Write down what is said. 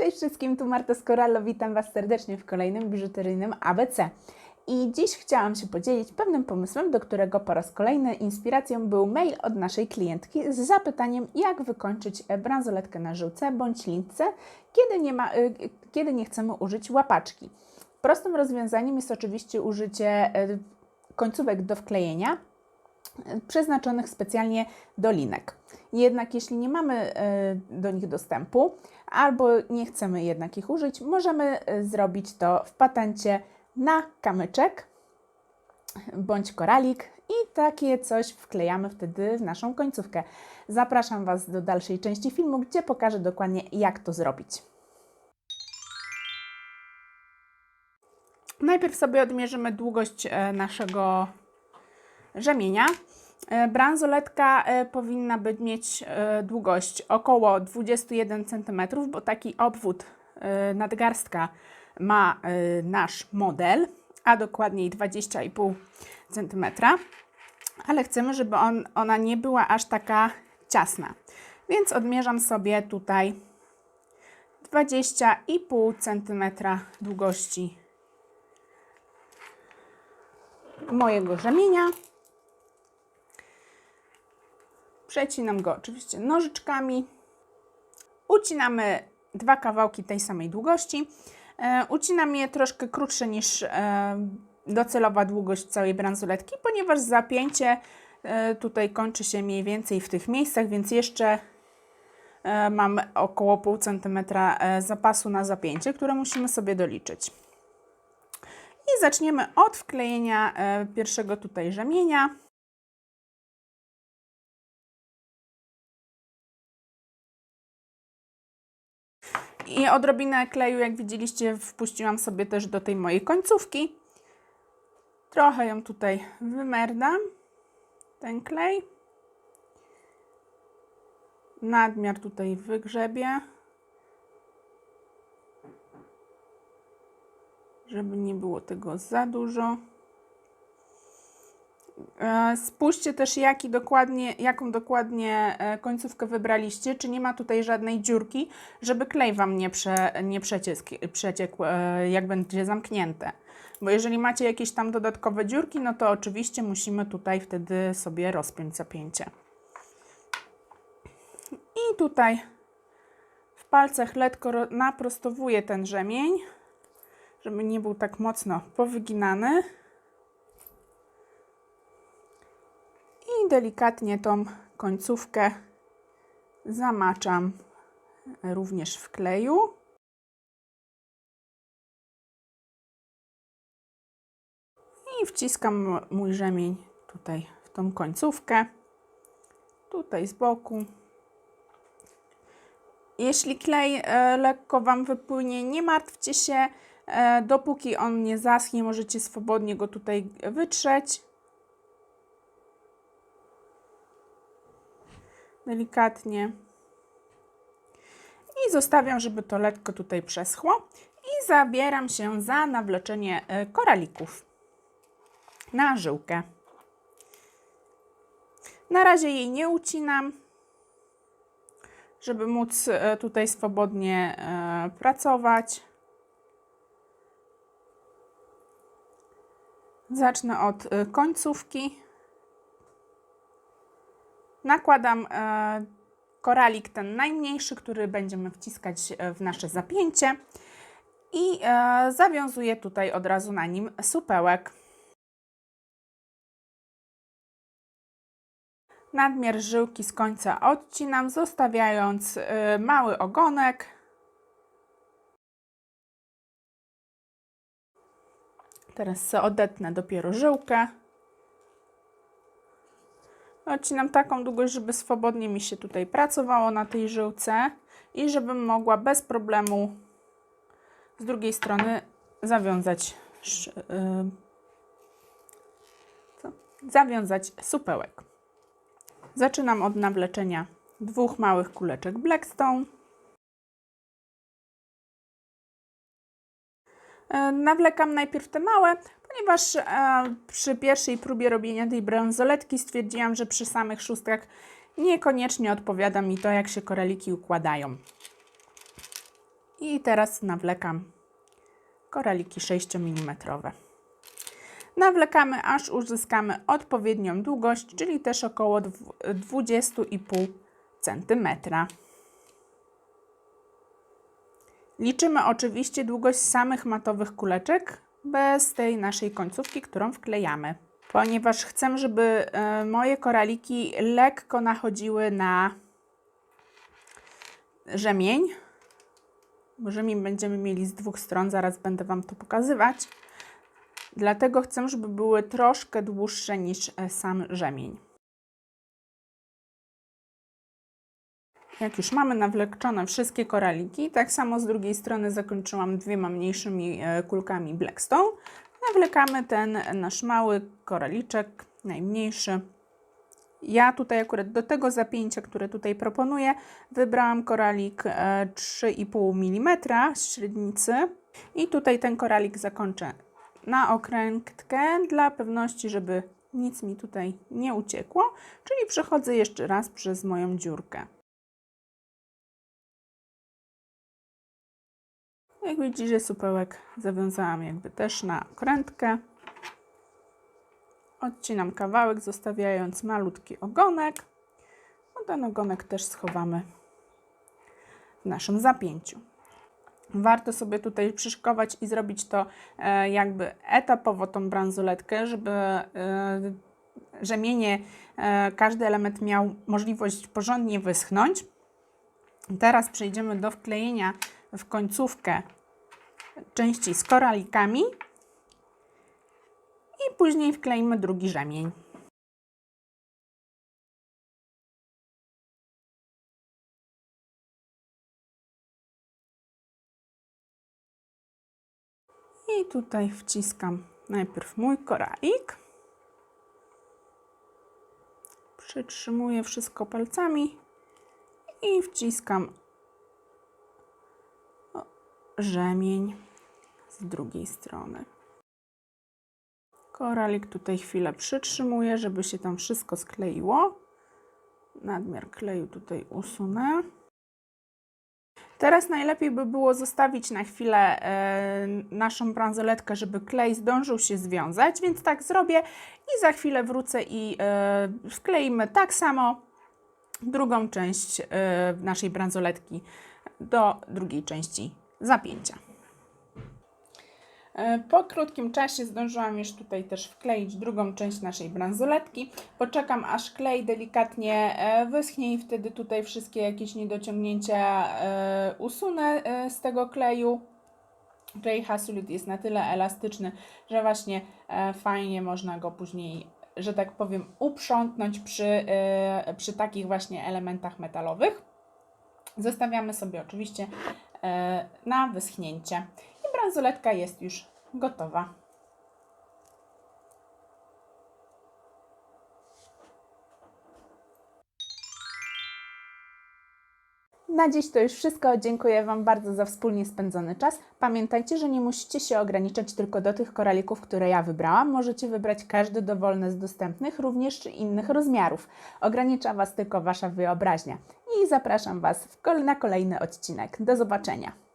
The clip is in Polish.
Cześć wszystkim, tu Marta Skorallo, witam Was serdecznie w kolejnym biżuteryjnym ABC. I dziś chciałam się podzielić pewnym pomysłem, do którego po raz kolejny inspiracją był mail od naszej klientki z zapytaniem, jak wykończyć bransoletkę na żyłce bądź lince, kiedy nie, ma, y, kiedy nie chcemy użyć łapaczki. Prostym rozwiązaniem jest oczywiście użycie y, końcówek do wklejenia, przeznaczonych specjalnie do linek. Jednak jeśli nie mamy e, do nich dostępu albo nie chcemy jednak ich użyć, możemy e, zrobić to w patencie na kamyczek bądź koralik i takie coś wklejamy wtedy w naszą końcówkę. Zapraszam Was do dalszej części filmu, gdzie pokażę dokładnie jak to zrobić. Najpierw sobie odmierzymy długość e, naszego rzemienia. E, Bransoletka e, powinna być, mieć e, długość około 21 cm, bo taki obwód nadgarstka ma nasz model, a dokładniej 20,5 cm, ale chcemy, żeby on, ona nie była aż taka ciasna. Więc odmierzam sobie tutaj 20,5 cm długości mojego rzemienia. Przecinam go oczywiście nożyczkami. Ucinamy dwa kawałki tej samej długości. E, ucinam je troszkę krótsze niż e, docelowa długość całej bransoletki, ponieważ zapięcie e, tutaj kończy się mniej więcej w tych miejscach, więc jeszcze mam około pół centymetra zapasu na zapięcie, które musimy sobie doliczyć. I zaczniemy od wklejenia pierwszego tutaj rzemienia. I odrobinę kleju, jak widzieliście, wpuściłam sobie też do tej mojej końcówki. Trochę ją tutaj wymerdam, ten klej. Nadmiar tutaj wygrzebię, żeby nie było tego za dużo. E, Spójrzcie też, jaki dokładnie, jaką dokładnie e, końcówkę wybraliście, czy nie ma tutaj żadnej dziurki, żeby klej Wam nie, prze, nie przeciekł, przeciekł, jak będzie zamknięte. Bo jeżeli macie jakieś tam dodatkowe dziurki, no to oczywiście musimy tutaj wtedy sobie rozpiąć zapięcie. I tutaj w palcach lekko ro- naprostowuję ten rzemień, żeby nie był tak mocno powyginany. I delikatnie tą końcówkę zamaczam również w kleju. I wciskam mój rzemień tutaj w tą końcówkę, tutaj z boku. Jeśli klej e, lekko Wam wypłynie, nie martwcie się, e, dopóki on nie zaschnie, możecie swobodnie go tutaj wytrzeć. Delikatnie i zostawiam, żeby to lekko tutaj przeschło i zabieram się za nawleczenie e, koralików na żyłkę. Na razie jej nie ucinam, żeby móc e, tutaj swobodnie e, pracować. Zacznę od końcówki. Nakładam e, koralik ten najmniejszy, który będziemy wciskać e, w nasze zapięcie i e, zawiązuję tutaj od razu na nim supełek. Nadmiar żyłki z końca odcinam, zostawiając mały ogonek. Teraz odetnę dopiero żyłkę. Odcinam taką długość, żeby swobodnie mi się tutaj pracowało na tej żyłce i żebym mogła bez problemu z drugiej strony zawiązać yy, zawiązać supełek. Zaczynam od nawleczenia dwóch małych kuleczek Blackstone. Nawlekam najpierw te małe, ponieważ e, przy pierwszej próbie robienia tej bransoletki stwierdziłam, że przy samych szóstkach niekoniecznie odpowiada mi to, jak się koraliki układają. I teraz nawlekam koraliki 6 mm. Nawlekamy, aż uzyskamy odpowiednią długość, czyli też około 20,5 cm. Liczymy oczywiście długość samych matowych kuleczek, bez tej naszej końcówki, którą wklejamy. Ponieważ chcę, żeby e, moje koraliki lekko nachodziły na rzemień, rzemień będziemy mieli z dwóch stron, zaraz będę Wam to pokazywać. Dlatego chcę, żeby były troszkę dłuższe niż e, sam rzemień. Jak już mamy nawlekczone wszystkie koraliki, tak samo z drugiej strony zakończyłam dwiema mniejszymi e, kulkami Blackstone. Nawlekamy ten nasz mały koraliczek, najmniejszy. Ja tutaj akurat do tego zapięcia, które tutaj proponuję, wybrałam koralik 3,5 mm z średnicy i tutaj ten koralik zakończę na okrętkę dla pewności, żeby nic mi tutaj nie uciekło, czyli przechodzę jeszcze raz przez moją dziurkę. Jak widzicie, supełek zawiązałam jakby też na okrętkę. Odcinam kawałek, zostawiając malutki ogonek. No ten ogonek też schowamy w naszym zapięciu. Warto sobie tutaj przyszykować i zrobić to e, jakby etapowo tą bransoletkę, żeby rzemienie, e, każdy element miał możliwość porządnie wyschnąć. Teraz przejdziemy do wklejenia w końcówkę części z koralikami i później wkleimy drugi rzemień. I tutaj wciskam najpierw mój koralik. Przytrzymuję wszystko palcami i wciskam rzemień z drugiej strony. Koralik tutaj chwilę przytrzymuję, żeby się tam wszystko skleiło. Nadmiar kleju tutaj usunę. Teraz najlepiej by było zostawić na chwilę e, naszą bransoletkę, żeby klej zdążył się związać, więc tak zrobię i za chwilę wrócę i e, wkleimy tak samo drugą część e, naszej bransoletki do drugiej części zapięcia. E, po krótkim czasie zdążyłam już tutaj też wkleić drugą część naszej bransoletki. Poczekam aż klej delikatnie e, wyschnie i wtedy tutaj wszystkie jakieś niedociągnięcia e, usunę z tego kleju. Klej Hasulit jest na tyle elastyczny, że właśnie fajnie można go później, że tak powiem, uprzątnąć przy, przy takich właśnie elementach metalowych. Zostawiamy sobie oczywiście na wyschnięcie bransoletka jest już gotowa. Na dziś to już wszystko. Dziękuję Wam bardzo za wspólnie spędzony czas. Pamiętajcie, że nie musicie się ograniczać tylko do tych koralików, które ja wybrałam. Możecie wybrać każdy dowolny z dostępnych, również innych rozmiarów. Ogranicza Was tylko Wasza wyobraźnia. I zapraszam Was na kolejny odcinek. Do zobaczenia.